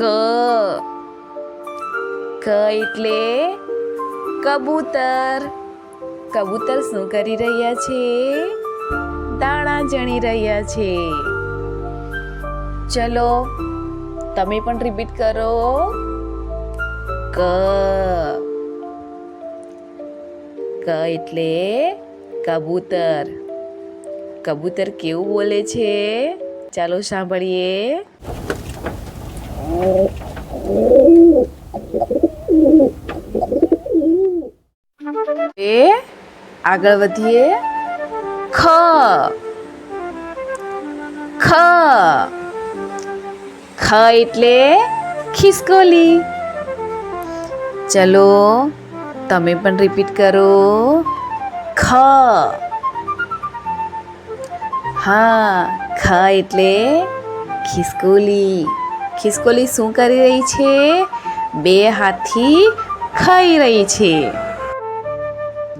ક. ક એટલે કબૂતર. કબૂતર શું કરી રહ્યા છે? દાણા જણી રહ્યા છે. ચલો, તમે પણ રિપીટ કરો. ક. ક એટલે કબૂતર. કબૂતર કેવું બોલે છે? ચાલો સાંભળીએ. એ આગળ વધીએ ખ ખ ખ એટલે ખિસકોલી ચલો તમે પણ રિપીટ કરો ખ હા ખ એટલે ખિસકોલી ખિસકોલી શું કરી રહી છે? બે હાથથી ખાઈ રહી છે.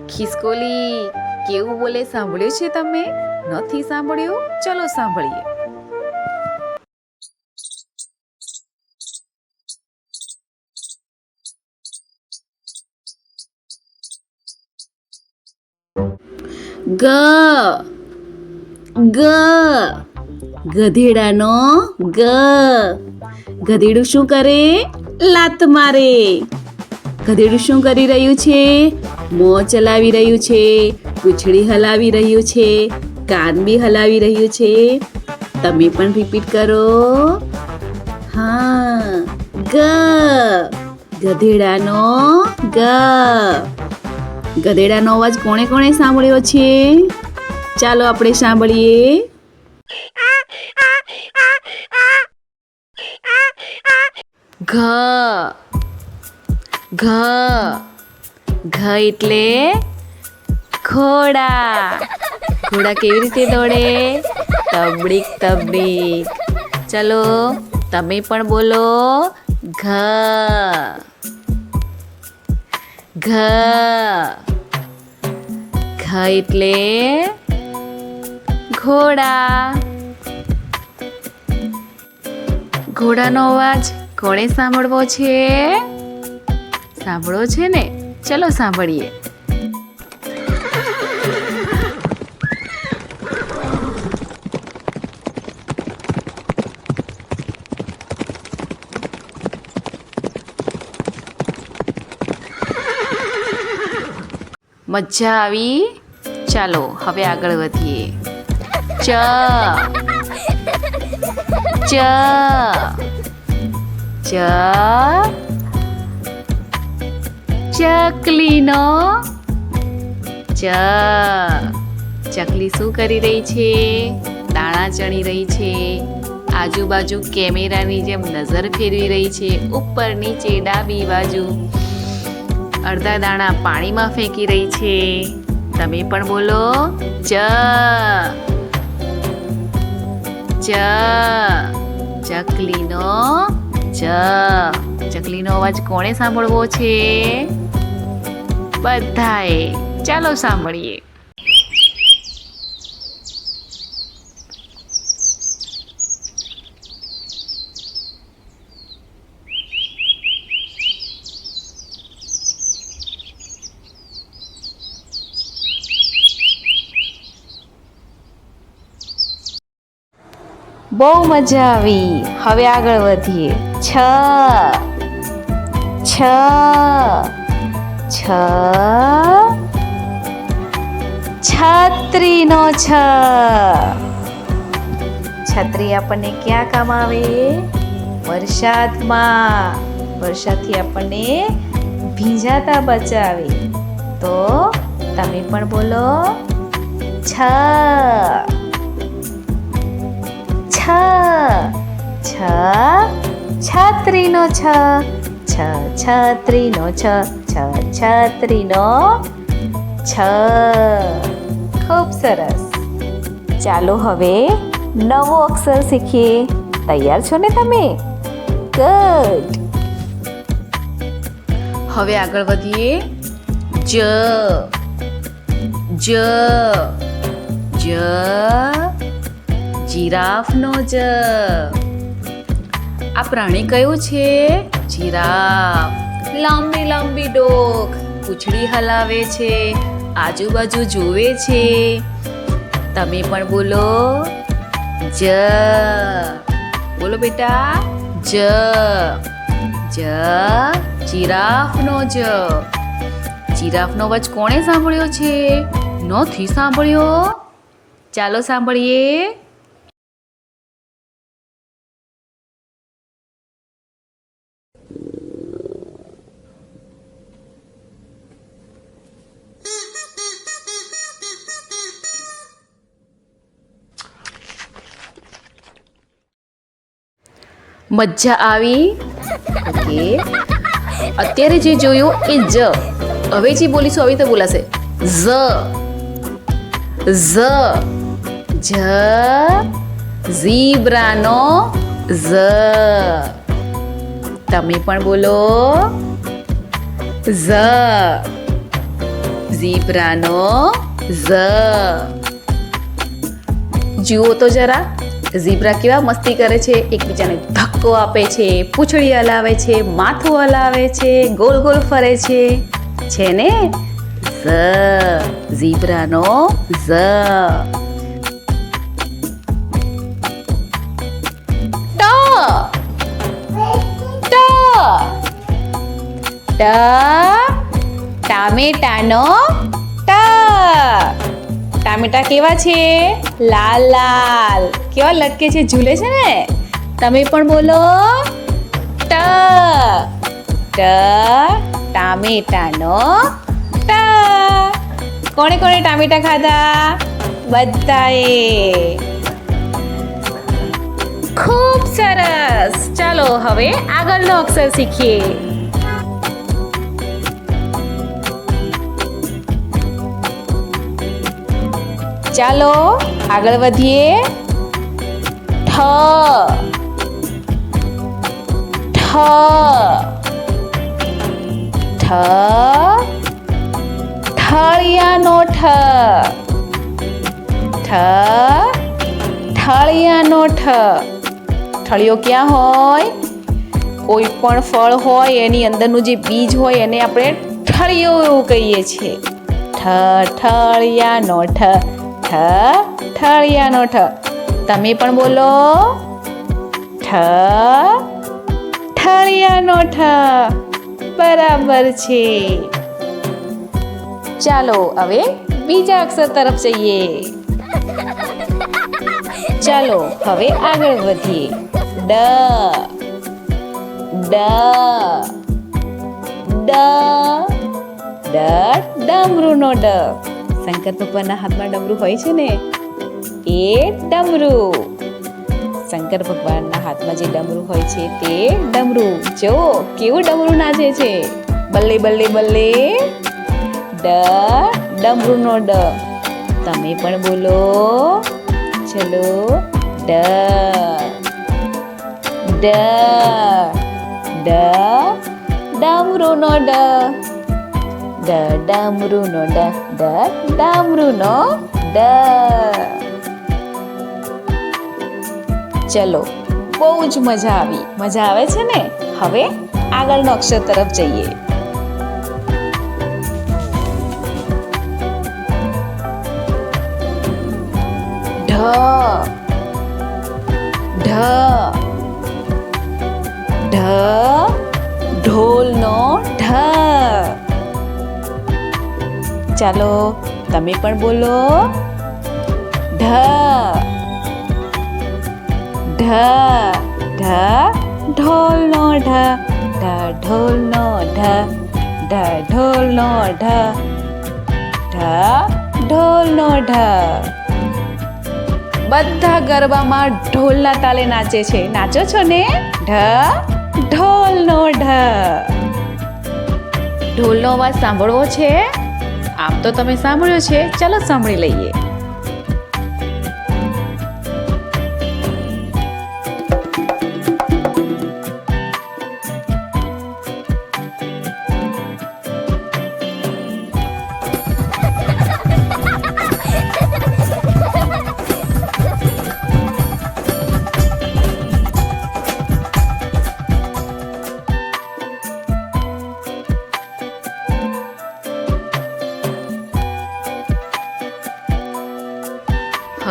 ખિસકોલી કેવું બોલે સાંભળ્યું છે તમે? નથી સાંભળ્યું? ચલો સાંભળીએ. ગ. ગ. ગધેડાનો ગ. ગધેડું શું કરે? લાત મારે. ગધેડું શું કરી રહ્યું છે? મો ચલાવી રહ્યું છે. પૂંછડી હલાવી રહ્યું છે. કાન બી હલાવી રહ્યું છે. તમે પણ રિપીટ કરો. હા, ગ. ગધેડાનો ગ. ગધેડાનો અવાજ કોણે કોણે સાંભળ્યો છે? ચાલો આપણે સાંભળીએ. ઘ. ઘ. ઘ એટલે ઘોડા. ઘોડા કેવી રીતે દોડે? તબડીક તબડીક. ચલો, તમે પણ બોલો. ઘ. ઘ. ઘ એટલે ઘોડા. ઘોડાનો અવાજ કોણે સાંભળવો છે? સાંભળો છે ને? ચલો સાંભળીએ. મજા આવી? ચાલો, હવે આગળ વધીએ. ચ. ચ. ચ. ચકલીનો ચ. ચકલી શું કરી રહી છે? દાણા ચણી રહી છે. આજુબાજુ કેમેરાની જેમ નજર ફેરવી રહી છે. ઉપર નીચે ડાબી બાજુ અડધા દાણા પાણીમાં ફેંકી રહી છે. તમે પણ બોલો, ચ. ચ. ચકલીનો ચ. ચકલીનો અવાજ કોણે સાંભળવો છે? બધાએ. ચાલો સાંભળીએ. બહુ મજા આવી. હવે આગળ વધીએ. છ. છ. છ. છત્રીનો છ. છત્રી આપણને ક્યાં કામ આવે? વરસાદમાં. વરસાદથી આપણને ભીંજાતા બચાવે. તો તમે પણ બોલો. છ. છ છત્રીનો છ છ, છત્રીનો છ છ, છત્રીનો છ. ખૂબ સરસ. ચાલો હવે નવો અક્ષર શીખીએ. તૈયાર છો ને તમે? ગુડ. હવે આગળ વધીએ. જ જ જ. જીરાફનો જ. આ પ્રાણી કયું છે? જીરાફ. લાંબી લાંબી ડોક પૂંછડી હલાવે છે, આજુબાજુ જોવે છે. તમે પણ બોલો. જ. બોલો બેટા. જ. જ. જીરાફનો જ. જીરાફનો અવાજ કોણે સાંભળ્યો છે? નથી સાંભળ્યો? ચાલો સાંભળીએ. મજા આવી. ઓકે. અત્યારે જે જોયું એ જ. હવે જે બોલીશું, આવી રીતે બોલાશે. ઝ. ઝ. જ ઝીબ્રાનો ઝ. તમે પણ બોલો. ઝ. ઝીબ્રાનો ઝ. જુઓ તો જરા. ઝીબ્રા કેવા મસ્તી કરે છે, એકબીજાને ધક્કો આપે છે પૂંછડી હલાવે છે, માથું હલાવે છે, ગોલ ગોલ ફરે છે. છે ને? ઝ, ઝીબ્રાનો ઝ. ટ. ટામેટાનો ટ. ટામેટા કેવા છે? લાલ લાલ. કેવા લટકે છે? ઝૂલે છે ને? તમે પણ બોલો. ટ. ટ. ટામેટાનો ટ. કોણે કોણે ટામેટા ખાધા? બધાએ. ખૂબ સરસ. ચાલો હવે આગળનો અક્ષર શીખીએ. ચાલો આગળ વધીએ. ઠ. ઠ. ઠ. ઠળિયાનો ઠ. ઠ. ઠળિયાનો ઠ. ઠળિયો ક્યાં હોય? કોઈ પણ ફળ હોય, એની અંદરનું જે બીજ હોય, એને આપણે ઠળિયો એવું કહીએ છીએ. ઠ, ઠળિયાનો ઠ. ઠ ઠળિયાનો ઠ તમે પણ બોલો ઠ ઠળિયાનો ઠ બરાબર છે ચાલો હવે બીજા અક્ષર તરફ જઈએ ચાલો હવે આગળ વધીએ ડ ડ ડ ડ ડમરૂનો ડ શંકર ભગવાનના હાથમાં ડમરું હોય છે ને, એ ડમરું. શંકર ભગવાનના હાથમાં જે ડમરું હોય છે તે ડમરું. જો, કેવું ડમરું નાચે છે? બલ્લે બલ્લે બલ્લે. ડ, ડમરૂનો ડ. તમે પણ બોલો. ચલો, ડ. ડ ડ, ડમરૂનો ડ. ડ ડમરૂનો ડ ડ ડમરૂનો ડ ચલો બહુ જ મજા આવી. મજા આવે છે ને? હવે આગળનો અક્ષર તરફ જઈએ. ઢ. ઢ. ઢ. ઢોલનો ઢ. ચાલો, તમે પણ બોલો. ઢ. ઢ. ઢ. ઢોલનો ઢ. ઢ. ઢોલનો ઢ. ઢ. ઢોલનો ઢ. ઢ. ઢોલનો ઢ. બધા ગરબામાં ઢોલના તાલે નાચે છે. નાચો છો ને? ઢ. ઢોલનો ઢ. ઢોલનો અવાજ સાંભળવો છે? આમ તો તમે સાંભળ્યો છે ચાલો સાંભળી લઈએ.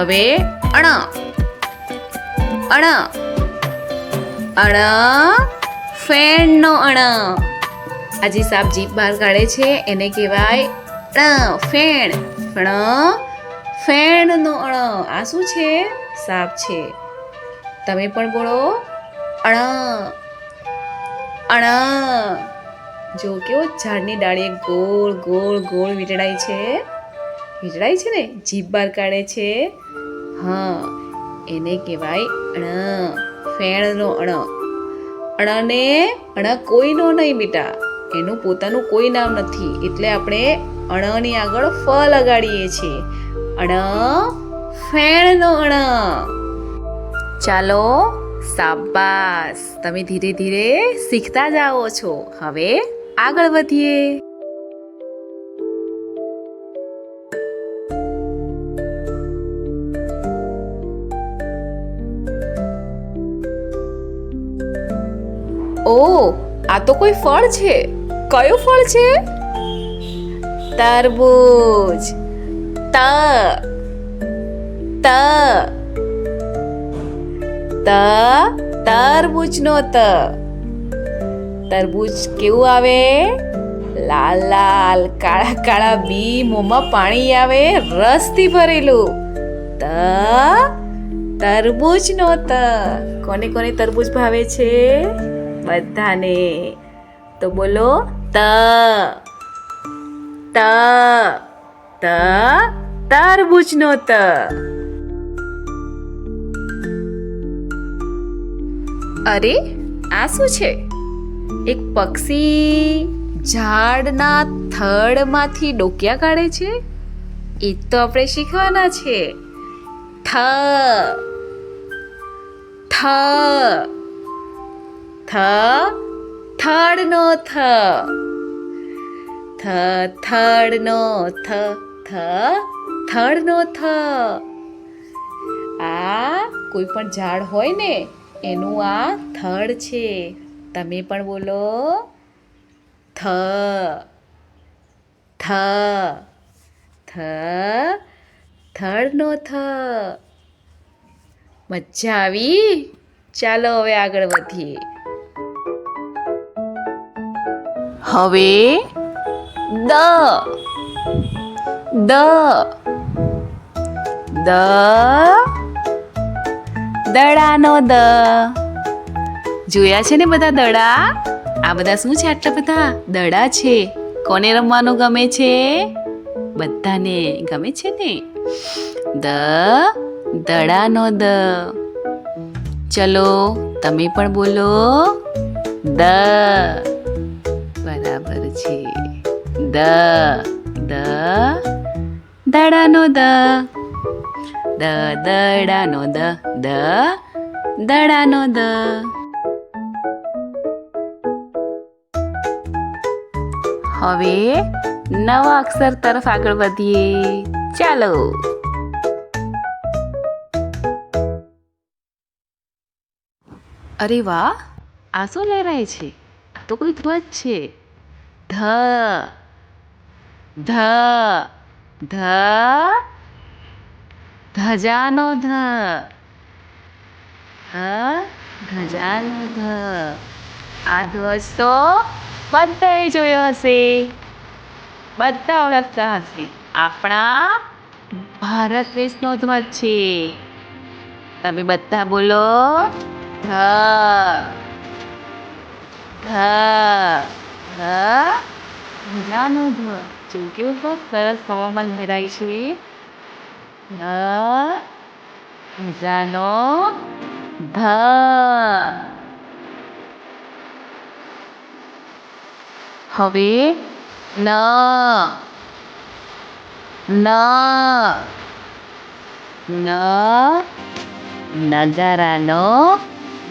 હવે અણ. અણ. અણ. ફેણનો અણ. આજે સાપ જીભ બહાર કાઢે છે, એને કહેવાય ણ, ફેણ. ફણ, ફેણનો અણ. આ શું છે? સાપ છે. તમે પણ બોલો. અણ. અણ. જો કેવો ઝાડની ડાળીએ ગોળ ગોળ ગોળ વીંટળાય છે. વીંટળાય છે ને? જીભ બહાર કાઢે છે. હા, એને કહેવાય અણ, ફેણનો અણ. અણને અણ કોઈનો નહીં બેટા. એનું પોતાનું કોઈ નામ નથી. એટલે આપણે અણની આગળ ફ લગાડીએ છીએ. અણ, ફેણનો અણ. ચાલો સાબાસ તમે ધીરે ધીરે શીખતા જાઓ છો. હવે આગળ વધીએ. ઓ, આ તો કોઈ ફળ છે. કયું ફળ છે? તરબૂચ ત. ત. ત. તરબૂચનો ત. તરબૂચ કેવું આવે? લાલ લાલ, કાળા કાળા બી મોંમાં પાણી આવે, રસથી ભરેલું. ત. તરબૂચનો ત. કોને કોને તરબૂચ ભાવે છે? બધાને. તો બોલો, ત. ત. ત. તરબૂચનો ત. અરે, આ શું છે? એક પક્ષી ઝાડના થડમાંથી ડોકિયા કાઢે છે? એ તો આપણે શીખવાના છે. ઠ. ઠ. થ થડનો થ. થ થડનો થ થ થડનો થ. આ કોઈ પણ ઝાડ હોય ને, એનું આ થડ છે. તમે પણ બોલો, થ થ થ થડનો થ. મજા આવી? ચાલો હવે આગળ વધીએ. હવે દ. દ. દ. દડાનો દ. જોયા છે ને બધા દડા? આ બધા શું છે આટલા બધા? દડા છે. કોને રમવાનું ગમે છે? બધાને. ગમે છે ને? દ. દડાનો દ. ચલો, તમે પણ બોલો. દ. છે. દ દ, દડાનો દ. દ, દડાનો દ દ, દડાનો દ. હવે નવા અક્ષર તરફ આગળ વધીએ. ચાલો. અરે વાહ, આ શું લહેરાય છે? તો કોઈ ધ્વજ છે. ધ ધ ધ, ધજાનો ધ, હ, ધજાનો ધ. આ ધ્વજ તો બધાએ જોયો હશે. બધા ઓળખતા હશે. આપણા ભારત દેશનો ધ્વજ છે. તમે બધા બોલો, ધ ધ. ધ ધજાનો ધ જો કેવું તો સરસ હવામાન લહેરાય છે ધ ધજાનો ધ હવે ન ન ન નગારાનો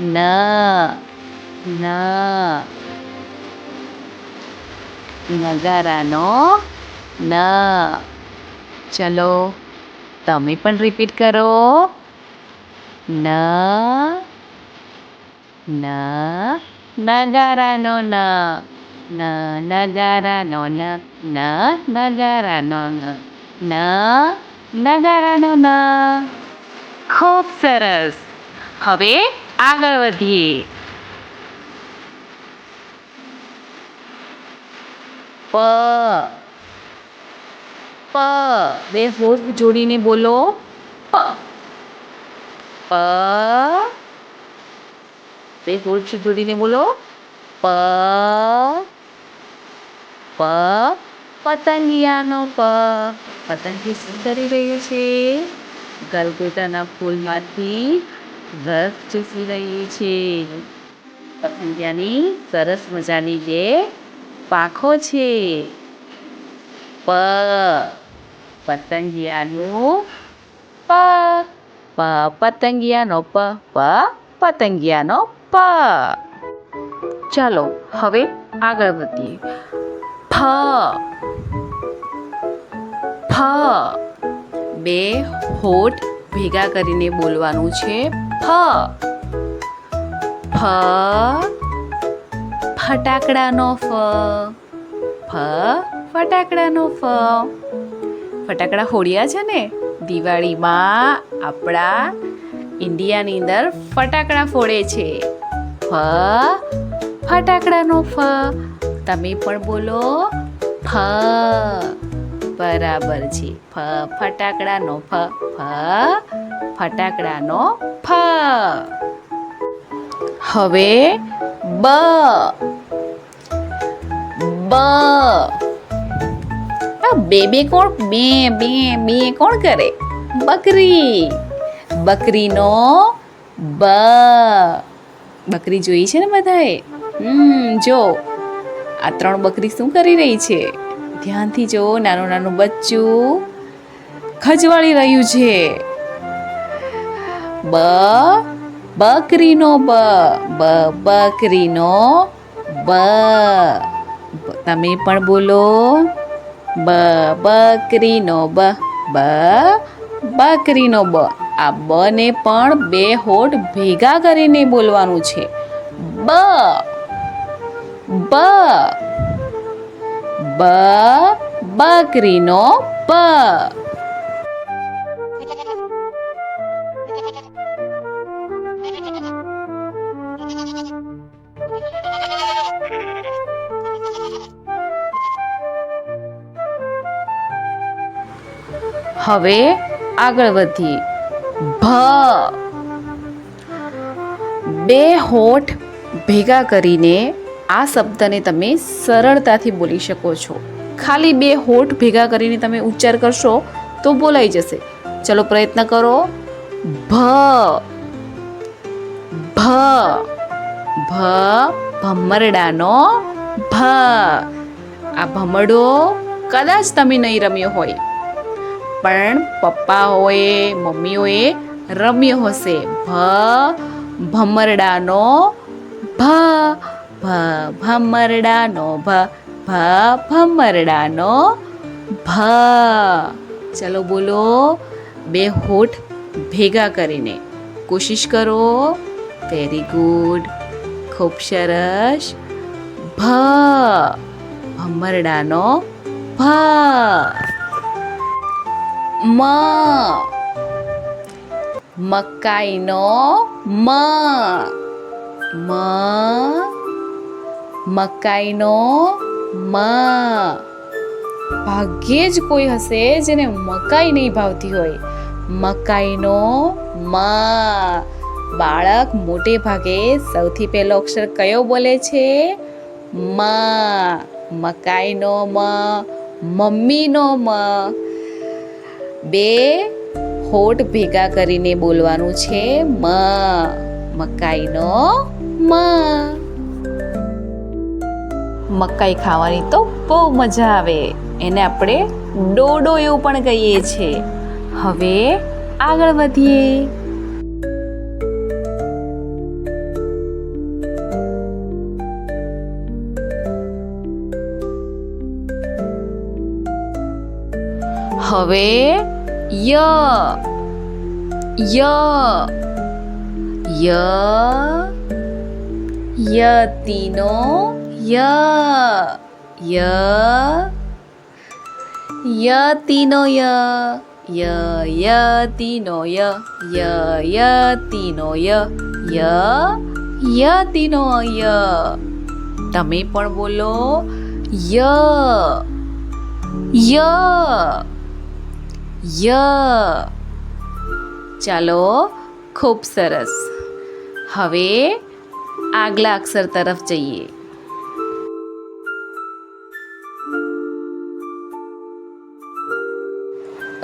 ન ન નગારાનો ન? ચલો, તમે પણ રિપીટ કરો. ન. ન. નગારાનો ન ન. નગારાનો ન ન. નગારાનો ન ન. નગારાનો ન. ખૂબ સરસ. હવે આગળ વધીએ. પ. પ. બે હોઠ જોડીને બોલો. પ. બે હોઠ જોડીને બોલો. પ. પ. પતંગિયાનો પ. પતંગી શું કરી રહ્યું છે? ગલગોટાના ફૂલમાંથી રસ ચૂસી રહી છે. પતંગિયાની સરસ મજાની બે પાંખો છે. પ, પતંગિયાનું પ પ, પતંગિયાનો પ પ, પતંગિયાનો પ. ચાલો, હવે આગળ વધીએ. ફ ફ, બે હોઠ ભેગા કરીને બોલવાનું છે. ફ ફ ફટાકડાનો ફ ફ, ફટાકડાનો ફ. ફટાકડા ફોડ્યા છે ને, દિવાળીમાં આપણા ઇન્ડિયાની અંદર ફટાકડા ફોડે છે. ફ, ફટાકડાનો ફ. તમે પણ બોલો, ફ. બરાબર છે. ફ, ફટાકડાનો ફ ફ, ફટાકડાનો ફ. હવે બ. બ. આ બે બે કોણ? બે બે બે કોણ કરે? બકરી. બકરીનો બ. બકરી જોઈ છે ને બધાએ? હમ, જો. આ ત્રણ બકરી શું કરી રહી છે? ધ્યાનથી જો, નાનું નાનું બચ્ચું ખજવાળી રહ્યું છે. બ. બકરીનો બ, બકરીનો બ- તમે પણ બોલો. બ, બકરીનો બ બ, બકરીનો બ. આ બ ને પણ બે હોઠ ભેગા કરીને બોલવાનું છે. બ બ બ, બકરીનો બ હવે આગળ વધીએ ભ. બે હોઠ ભેગા કરીને આ શબ્દને તમે સરળતાથી બોલી શકો છો. ખાલી બે હોઠ ભેગા કરીને તમે ઉચ્ચાર કરશો તો બોલાઈ જશે. ચલો પ્રયત્ન કરો. ભ. ભ. ભ. ભમરડાનો ભ. આ ભમરડો કદાચ તમે નહીં રમ્યો હોય. પણ પપ્પા હોય મમ્મીઓએ રમ્યો હશે. ભ, ભમરડાનો ભ ભ, ભમરડાનો ભ ભ, ભમરડાનો ભ. ચલો બોલો, બે હોઠ ભેગા કરીને. કોશિશ કરો. વેરી ગુડ ખૂબ સરસ. ભ, ભમરડાનો ભ. મ. મકાઈનો મ. મ. મકાઈનો મ. ભાગ્યે જ કોઈ હશે જેને મકાઈ નહીં ભાવતી હોય. મકાઈનો મ. બાળક મોટે ભાગે સૌથી પહેલો અક્ષર કયો બોલે છે? મ. મકાઈનો મ. મમ્મીનો મ. બે હોઠ ભેગા કરીને બોલવાનું છે મ. મકાઈનો મ. મકાઈ ખાવાની તો બહુ મજા આવે. એને આપણે ડોડો એવું પણ કહીએ છીએ. હવે આગળ વધીએ. હવે ય. ય. ય. યતિનો ય. ય. યતિનો ય. ય. યતિનો ય. ય. યતિનો ય. ય. યતિનો ય. તમે પણ બોલો ય. ય. ય. ચાલો, ખૂબ સરસ. હવે આગલા અક્ષર તરફ જઈએ.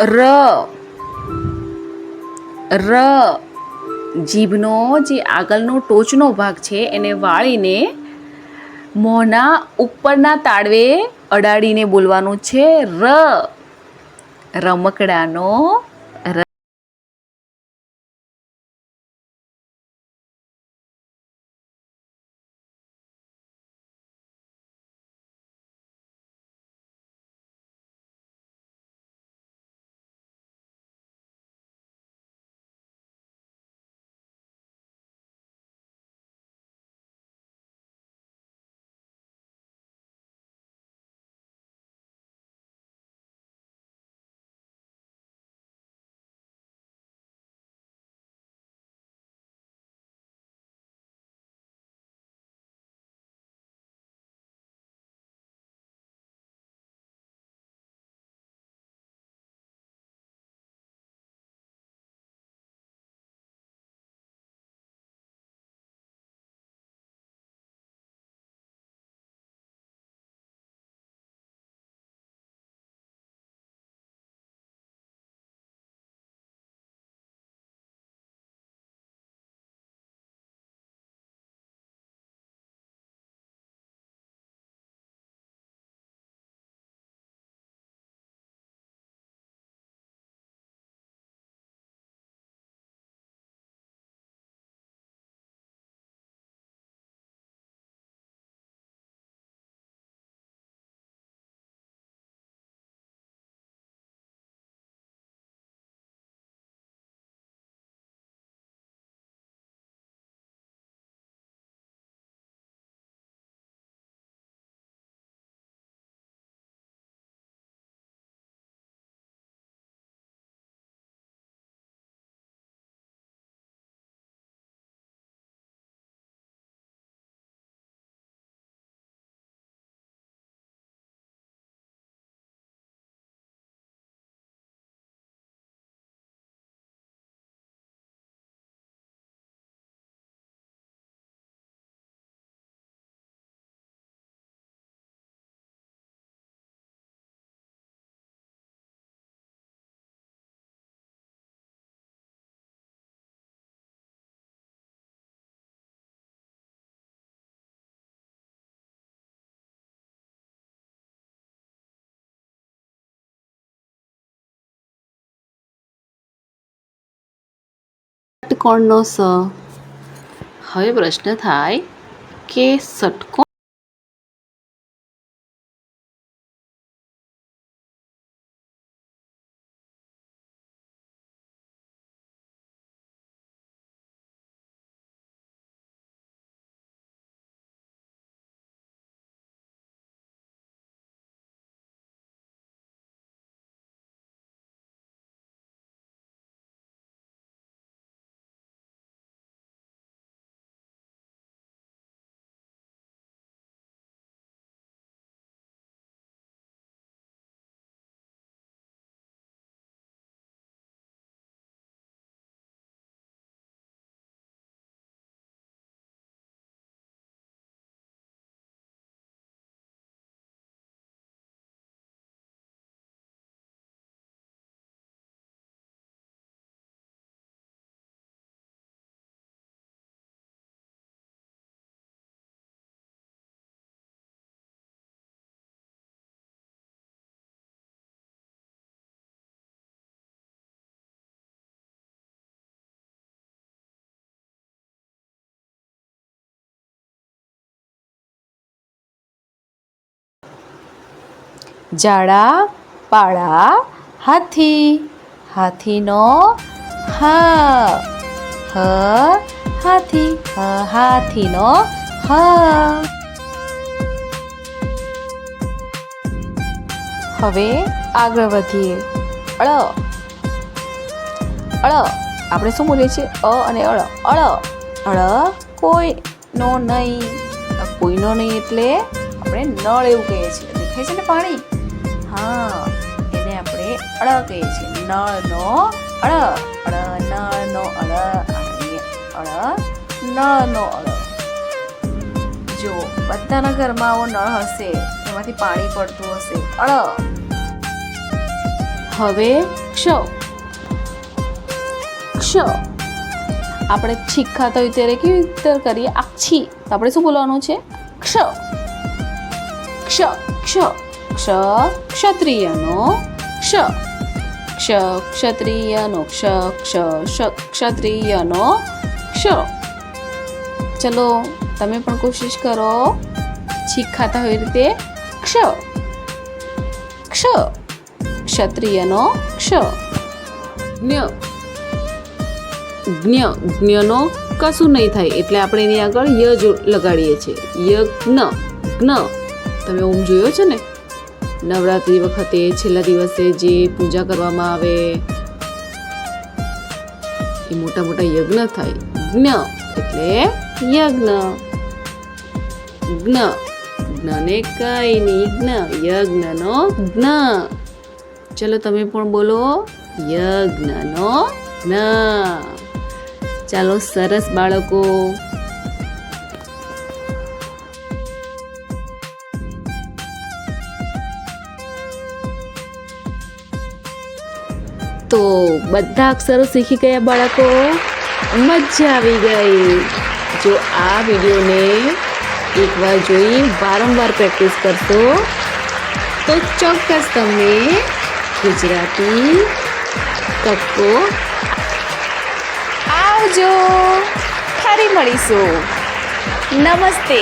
ર. ર. જીભનો જે આગળનો ટોચનો ભાગ છે, એને વાળીને મોંના ઉપરના તાળવે અડાડીને બોલવાનું છે, ર. રમકડાનો ષટકોણનો સ? હવે પ્રશ્ન થાય કે ષટકોણ જાડા પાળા હાથી. હાથીનો હા, હ, હાથી, હ, હાથીનો હ. હવે આગળ વધીએ. અળ. અળ. આપણે શું બોલીએ છીએ? અ અને અળ. અળ. અળ કોઈ નો નહીં કોઈનો નહીં એટલે આપણે નળ એવું કહીએ છીએ. દેખાય છે ને પાણી? હા, એને આપણે અળ કહીએ છીએ. નળનો અળ. અળ નળનો અળ. અળ નળનો અળ. જો, બધાના ઘરમાં આવો નળ હશે, એમાંથી પાણી પડતું હશે. અળ. હવે ક્ષ. ક્ષ. આપણે છીક ખાતા હોય ત્યારે કેવી રીતે કરીએ? આછી તો આપણે શું બોલવાનું છે? ક્ષ. ક્ષ. ક્ષ. ક્ષ, ક્ષત્રિયનો ક્ષ. ક્ષ, ક્ષત્રિયનો ક્ષ ક્ષ ક્ષ, ક્ષત્રિયનો ક્ષ. ચલો, તમે પણ કોશિશ કરો. છીક ખાતા હોય રીતે ક્ષ. ક્ષ, ક્ષત્રિયનો ક્ષ. જ્ઞ જ્ઞ જ્ઞનો કશું નહીં થાય, એટલે આપણે એની આગળ ય જો લગાડીએ છીએ. યજ્ઞ જ્ઞ તમે ઓમ જોયો છે ને? નવરાત્રિ વખતે છેલ્લા દિવસે જે પૂજા કરવામાં આવે, એ મોટા મોટા યજ્ઞ થાય. જ્ઞ એટલે યજ્ઞ. જ્ઞ જ્ઞને કઈ નહીં જ્ઞ યજ્ઞનો જ્ઞ. ચલો તમે પણ બોલો, યજ્ઞનો જ્ઞ. ચાલો સરસ બાળકો. તો બધા અક્ષરો શીખી ગયા બાળકો મજા આવી ગઈ જો આ વિડીયોને એકવાર જોઈ વારંવાર પ્રેક્ટિસ કરશો તો ચોક્કસ તમને ગુજરાતી કક્કો આવજો ફરી મળીશું નમસ્તે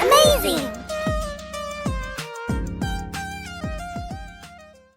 Amazing!